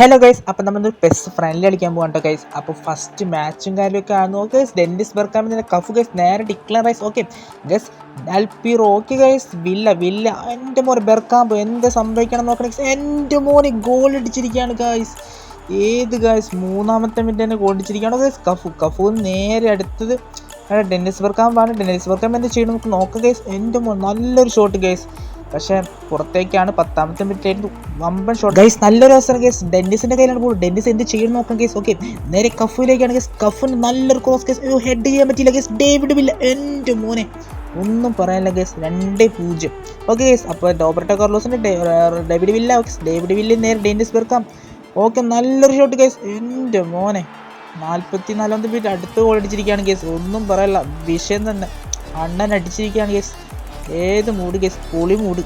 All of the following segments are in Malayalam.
ഹലോ ഗൈസ് അപ്പോൾ നമ്മൾ പെസ് ഫ്രണ്ട്ലി കളിക്കാൻ പോകണ്ടോ ഗൈസ് അപ്പോൾ ഫസ്റ്റ് മാച്ചും കാര്യമൊക്കെ ആണ് ഓക്കെ ഗൈസ് ഡെന്റിസ് ബെർക്കാമിന്റെ കഫ് ഗൈസ് നേരെ ഡിക്ലർ ഗൈസ് ഓക്കെ ഗൈസ് അൽപ്പി ഓക്കെ ഗൈസ് വില്ല വില്ല. എന്റെ മോനെ ബെർക്കാമ്പ് എന്ത് സംഭവിക്കണം നോക്കണം ഗൈസ് എന്റെ മോനെ ഗോൾ അടിച്ചിരിക്കുകയാണ് ഗൈസ് ഏത് ഗൈസ് മൂന്നാമത്തെ മിനിറ്റ് തന്നെ ഗോൾ അടിച്ചിരിക്കുകയാണ് ഗൈസ് കഫു കഫു നേരെ അടുത്തത് ഡെന്നിസ് ബെർക്കാമ്പാണ് ഡെന്നിസ് ബെർക്കാമ്പ് എന്താ ചെയ്യണം? നമുക്ക് നോക്കാം ഗൈസ് എന്റെ മോൻ നല്ലൊരു ഷോട്ട് ഗൈസ് പക്ഷേ പുറത്തേക്കാണ് പത്താമത്തെ മിനിറ്റ് വമ്പൻ ഷോട്ട് ഗൈസ് നല്ലൊരു അവസരം കേസ് ഡെന്നിസിന്റെ കയ്യിലാണ് പോകുന്നത് ഡെന്നിസ് എന്ത് ചെയ്യണം നോക്കാം കേസ് ഓക്കെ നേരെ കഫിലേക്കാണ് കേസ് കഫിന് നല്ലൊരു ക്രോസ് കേസ് ഹെഡ് ചെയ്യാൻ പറ്റിയില്ല കേസ് ഡേവിഡ് വില്ല എന്റെ മോനെ. ഒന്നും പറയാനില്ല കേസ് രണ്ട് പൂജ്യം. ഓക്കെ കേസ് അപ്പോൾ റോബർട്ടോ കാർലോസിന്റെ ഡേവിഡ് വില്ല ഡേവിഡ് വില്ല നേരെ ഡെന്നിസ് വെറുക്കാം ഓക്കെ നല്ലൊരു ഷോട്ട് കേസ് എന്റെ മോനെ. നാൽപ്പത്തി നാലാമത്തെ മിനിറ്റ് അടുത്ത് ഗോൾ അടിച്ചിരിക്കുകയാണ് കേസ് ഒന്നും പറയല്ല വിഷയം തന്നെ. അണ്ണൻ അടിച്ചിരിക്കുകയാണ് ഗൈസ് ഏത് മൂഡ് ഗൈസ് പൊളി മൂഡ്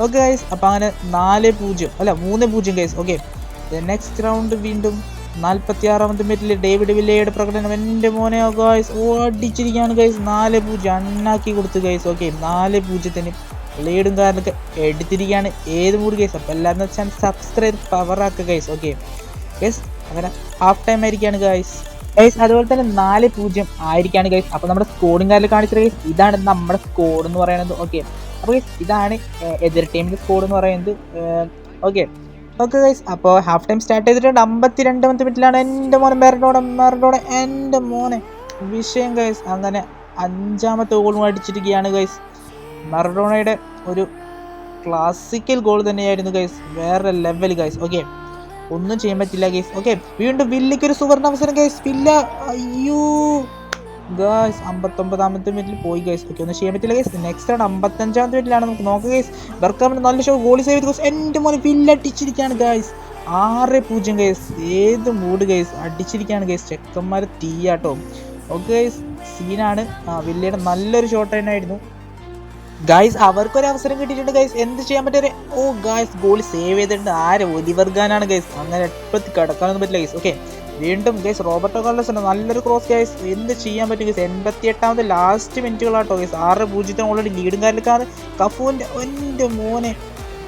ഓക്കെ ഗൈസ് അപ്പം അങ്ങനെ നാല് പൂജ്യം അല്ല മൂന്ന് പൂജ്യം ഗൈസ് ഓക്കെ നെക്സ്റ്റ് റൗണ്ട് വീണ്ടും നാൽപ്പത്തി ആറാമത്തെ മിനിറ്റിൽ ഡേവിഡ് വില്ലയുടെ പ്രകടനം. എന്റെ മോനെ ഗൈസ് ഓ അടിച്ചിരിക്കുകയാണ് ഗൈസ് നാല് പൂജ്യം അണ്ണാക്കി കൊടുത്തു ഗൈസ് ഓക്കെ നാല് പൂജ്യത്തിന് ലീഡും കാരണമൊക്കെ എടുത്തിരിക്കുകയാണ് ഏത് മൂഡ് ഗൈസ് അപ്പം എല്ലാവരും വെച്ചാൽ സബ്സ്ക്രൈബ് പവറാക്കുക ഗൈസ് ഓക്കെ ഗൈസ് അങ്ങനെ ഹാഫ് ടൈം ആയിരിക്കുകയാണ് ഗൈസ് ഗൈസ് അതുപോലെ തന്നെ നാല് പൂജ്യം ആയിരിക്കാണ് ഗൈസ് അപ്പോൾ നമ്മുടെ സ്കോഡും കാര്യം കാണിച്ചത് ഗൈസ് ഇതാണ് നമ്മുടെ സ്കോഡ് എന്ന് പറയുന്നത്. ഓക്കെ അപ്പോൾ ഗൈസ് ഇതാണ് എതിർ ടീമിന്റെ സ്കോഡ് എന്ന് പറയുന്നത്. ഓക്കെ ഓക്കെ ഗൈസ് അപ്പോൾ ഹാഫ് ടൈം സ്റ്റാർട്ട് ചെയ്തിട്ടുണ്ട്. അമ്പത്തി രണ്ടാമത്തെ മിനിറ്റിലാണ് എന്റെ മോനെ മെറഡോടെ മെറഡോടെ എന്റെ മോനെ. വിഷയം ഗൈസ് അങ്ങനെ അഞ്ചാമത്തെ ഗോളും അടിച്ചിരിക്കുകയാണ് ഗൈസ് മറഡോണയുടെ ഒരു ക്ലാസിക്കൽ ഗോൾ തന്നെയായിരുന്നു ഗൈസ് വേറെ ലെവൽ ഗൈസ് ഓക്കെ ഒന്നും ചെയ്യാൻ പറ്റില്ല ഗൈസ് ഓക്കെ വീണ്ടും വില്ലിക്ക് ഒരു സുവർണ അവസരം ഗൈസ് വില്ല അയ്യോ. ഗൈസ് അമ്പത്തൊമ്പതാമത്തെ മിനിറ്റിൽ പോയി ഗൈസ് ഓക്കെ ഒന്നും ചെയ്യാൻ പറ്റില്ല ഗൈസ് നെക്സ്റ്റ് ആണ് അമ്പത്തഞ്ചാമത്തെ മിനിറ്റിലാണ് നമുക്ക് നോക്കാം ഗൈസ് ബർക്കാമിന് നല്ല ഷോ ഗോളി സേവ് ചെയ്ത് എന്റെ മോനെ വില്ല അടിച്ചിരിക്കുകയാണ് ഗൈസ് ആറ് പൂജ്യം ഗൈസ് ഏത് മൂഡ് ഗൈസ് അടിച്ചിരിക്കുകയാണ് ഗൈസ് ചെക്കന്മാർ തീയാട്ടോ. ഓക്കെ ഗൈസ് സീനാണ് വില്ലയുടെ നല്ലൊരു ഷോട്ട് തന്നെയായിരുന്നു ഗൈസ് അവർക്കൊരു അവസരം കിട്ടിയിട്ടുണ്ട് ഗൈസ് എന്ത് ചെയ്യാൻ പറ്റിയ ഓ ഗൈസ് ഗോൾ സേവ് ചെയ്തിട്ടുണ്ട്. ആര്? ഒലിവർഗാനാണ് ഗൈസ് അങ്ങനെ എപ്പോഴത്തെ കിടക്കാനൊന്നും പറ്റില്ല ഗൈസ് ഓക്കെ വീണ്ടും ഗൈസ് റോബർട്ടോ കാർലോസ് ഉണ്ട് നല്ലൊരു ക്രോസ് ഗൈസ് എന്ത് ചെയ്യാൻ പറ്റും ഗൈസ് എൺപത്തി എട്ടാമത്തെ ലാസ്റ്റ് മിനിറ്റുകളാട്ടോ ഗൈസ് ആറ് പൂജ്യത്തിന് ഓൾറെഡി ലീഡും കാരണക്കാർ കഫുവിന്റെ എന്റെ മോനെ.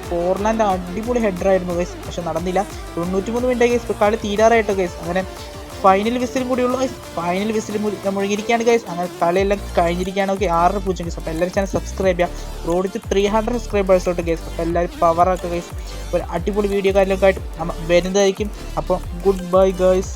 ഫോർലാൻഡ് അടിപൊളി ഹെഡർ ആയിരുന്നു ഗൈസ് പക്ഷെ നടന്നില്ല. തൊണ്ണൂറ്റി മൂന്ന് മിനിറ്റ് ഗൈസ് കളി തീരാറായിട്ടോ ഗൈസ് അങ്ങനെ ഫൈനൽ വിസിലും കൂടിയുള്ള. ഫൈനൽ വിസിൽ മുഴുകിയിരിക്കുകയാണ് ഗൈസ് അങ്ങനെ കളിയെല്ലാം കഴിഞ്ഞിരിക്കുകയാണ്. ഓക്കെ ആറ് പൂജ്യം ഗൈസ് അപ്പോൾ എല്ലാവരും ചാനൽ സബ്സ്ക്രൈബ് ചെയ്യുക. റോഡിച്ച് ത്രീ ഹൺഡ്രഡ് സബ്സ്ക്രൈബേഴ്സോട്ട് ഗൈസ് അപ്പോൾ എല്ലാവരും പവറൊക്കെ ഗൈസ് ഒരു അടിപൊളി വീഡിയോ കാര്യങ്ങളൊക്കെ ആയിട്ട് വരുന്നതായിരിക്കും. അപ്പോൾ ഗുഡ് ബൈ ഗൈസ്